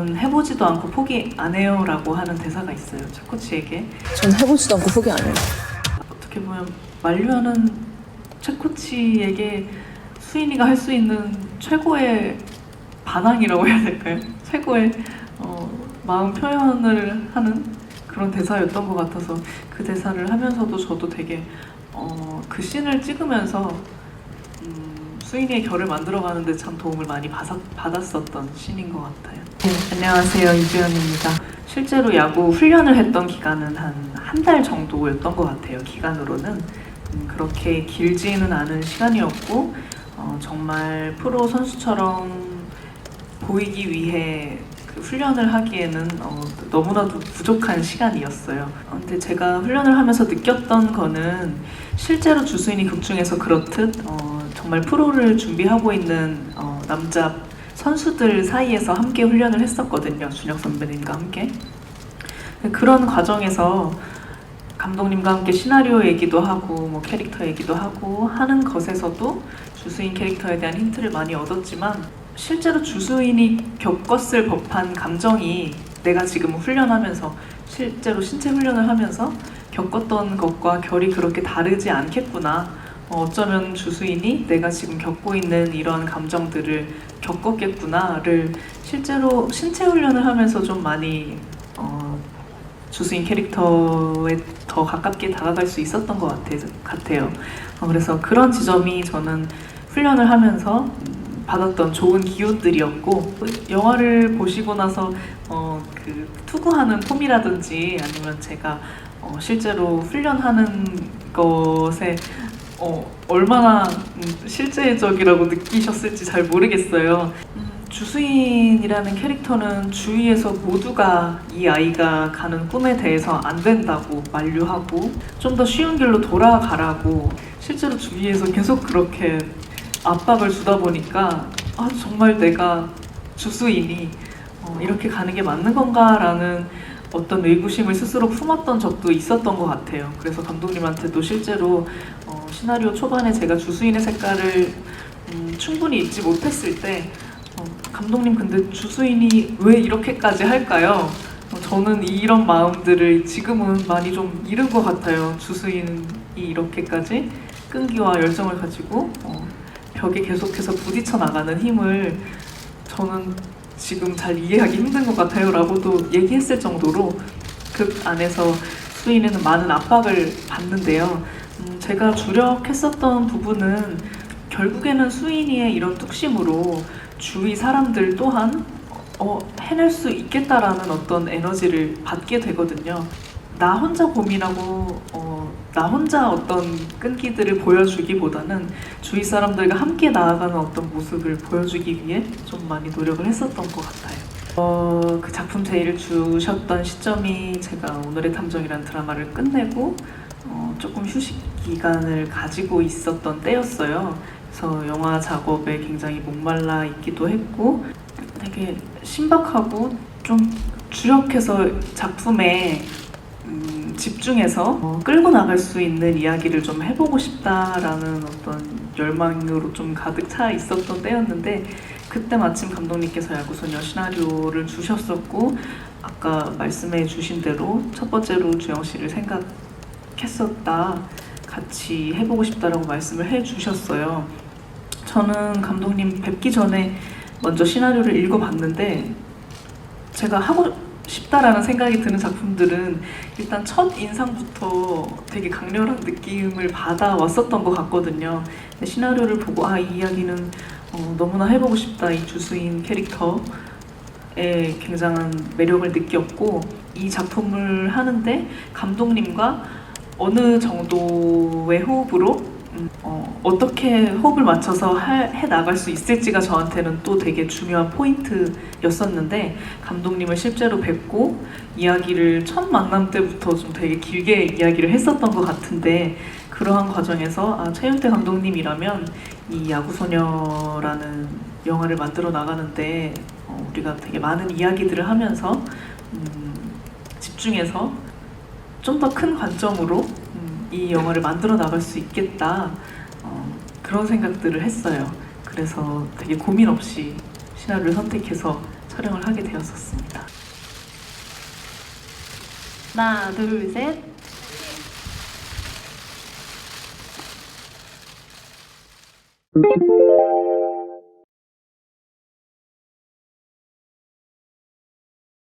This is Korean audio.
저는 해보지도 않고 포기 안 해요라고 하는 대사가 있어요. 최코치에게 전 해보지도 않고 포기 안 해요. 어떻게 보면 만류하는 최코치에게 수인이가 할 수 있는 최고의 반항이라고 해야 될까요? 최고의 어, 마음 표현을 하는 그런 대사였던 것 같아서 그 대사를 하면서도 저도 되게 어, 그 씬을 찍으면서 음, 수인이의 결을 만들어가는데 참 도움을 많이 받았, 받았었던 씬인 것 같아요. 네, 안녕하세요 이주연입니다. 실제로 야구 훈련을 했던 기간은 한 한 달 정도였던 것 같아요. 기간으로는 음, 그렇게 길지는 않은 시간이었고 어, 정말 프로 선수처럼 보이기 위해 그 훈련을 하기에는 어, 너무나도 부족한 시간이었어요. 어, 근데 제가 훈련을 하면서 느꼈던 거는 실제로 주수인이 극중에서 그렇듯 어, 정말 프로를 준비하고 있는 어, 남자 선수들 사이에서 함께 훈련을 했었거든요. 준혁 선배님과 함께. 그런 과정에서 감독님과 함께 시나리오 얘기도 하고 뭐 캐릭터 얘기도 하고 하는 것에서도 주수인 캐릭터에 대한 힌트를 많이 얻었지만 실제로 주수인이 겪었을 법한 감정이 내가 지금 훈련하면서 실제로 신체 훈련을 하면서 겪었던 것과 결이 그렇게 다르지 않겠구나. 어, 어쩌면 주수인이 내가 지금 겪고 있는 이런 감정들을 겪었겠구나를 실제로 신체 훈련을 하면서 좀 많이 어, 주수인 캐릭터에 더 가깝게 다가갈 수 있었던 것 같아, 같아요. 어, 그래서 그런 지점이 저는 훈련을 하면서 음, 받았던 좋은 기운들이었고 영화를 보시고 나서 어, 그 투구하는 폼이라든지 아니면 제가 어, 실제로 훈련하는 것에 어, 얼마나 음, 실제적이라고 느끼셨을지 잘 모르겠어요. 음, 주수인이라는 캐릭터는 주위에서 모두가 이 아이가 가는 꿈에 대해서 안 된다고 만류하고 좀 더 쉬운 길로 돌아가라고 실제로 주위에서 계속 그렇게 압박을 주다 보니까 아 정말 내가 주수인이 어, 이렇게 가는 게 맞는 건가라는 어떤 의구심을 스스로 품었던 적도 있었던 것 같아요. 그래서 감독님한테도 실제로 어, 시나리오 초반에 제가 주수인의 색깔을 음, 충분히 잊지 못했을 때 어, 감독님 근데 주수인이 왜 이렇게까지 할까요? 어, 저는 이런 마음들을 지금은 많이 좀 잃은 것 같아요. 주수인이 이렇게까지 끈기와 열정을 가지고 어, 벽에 계속해서 부딪혀 나가는 힘을 저는 지금 잘 이해하기 힘든 것 같아요 라고도 얘기했을 정도로 그 안에서 수인에는 많은 압박을 받는데요. 음, 제가 주력했었던 부분은 결국에는 수인이의 이런 뚝심으로 주위 사람들 또한 어, 해낼 수 있겠다라는 어떤 에너지를 받게 되거든요. 나 혼자 고민하고 어, 나 혼자 어떤 끈기들을 보여주기보다는 주위 사람들과 함께 나아가는 어떤 모습을 보여주기 위해 좀 많이 노력을 했었던 것 같아요. 어, 그 작품 제의를 주셨던 시점이 제가 오늘의 탐정이라는 드라마를 끝내고 어, 조금 휴식 기간을 가지고 있었던 때였어요. 그래서 영화 작업에 굉장히 목말라 있기도 했고 되게 신박하고 좀 주력해서 작품에 음, 집중해서 어, 끌고 나갈 수 있는 이야기를 좀 해보고 싶다라는 어떤 열망으로 좀 가득 차 있었던 때였는데 그때 마침 감독님께서 야구소녀 시나리오를 주셨었고 아까 말씀해 주신 대로 첫 번째로 주영 씨를 생각했었다 같이 해보고 싶다라고 말씀을 해 주셨어요. 저는 감독님 뵙기 전에 먼저 시나리오를 읽어봤는데 제가 하고 싶다라는 생각이 드는 작품들은 일단 첫 인상부터 되게 강렬한 느낌을 받아왔었던 것 같거든요. 시나리오를 보고 아 이 이야기는 어, 너무나 해보고 싶다 이 주수인 캐릭터에 굉장한 매력을 느꼈고 이 작품을 하는데 감독님과 어느 정도의 호흡으로 음, 어, 어떻게 호흡을 맞춰서 할- 해 나갈 수 있을지가 저한테는 또 되게 중요한 포인트였었는데 감독님을 실제로 뵙고 이야기를 첫 만남 때부터 좀 되게 길게 이야기를 했었던 것 같은데 그러한 과정에서 아, 최윤태 감독님이라면 이 야구소녀라는 영화를 만들어 나가는데 어, 우리가 되게 많은 이야기들을 하면서 음, 집중해서 좀 더 큰 관점으로 음, 이 영화를 만들어 나갈 수 있겠다 어, 그런 생각들을 했어요. 그래서 되게 고민 없이 시나리오를 선택해서 촬영을 하게 되었었습니다. 하나, 둘, 셋.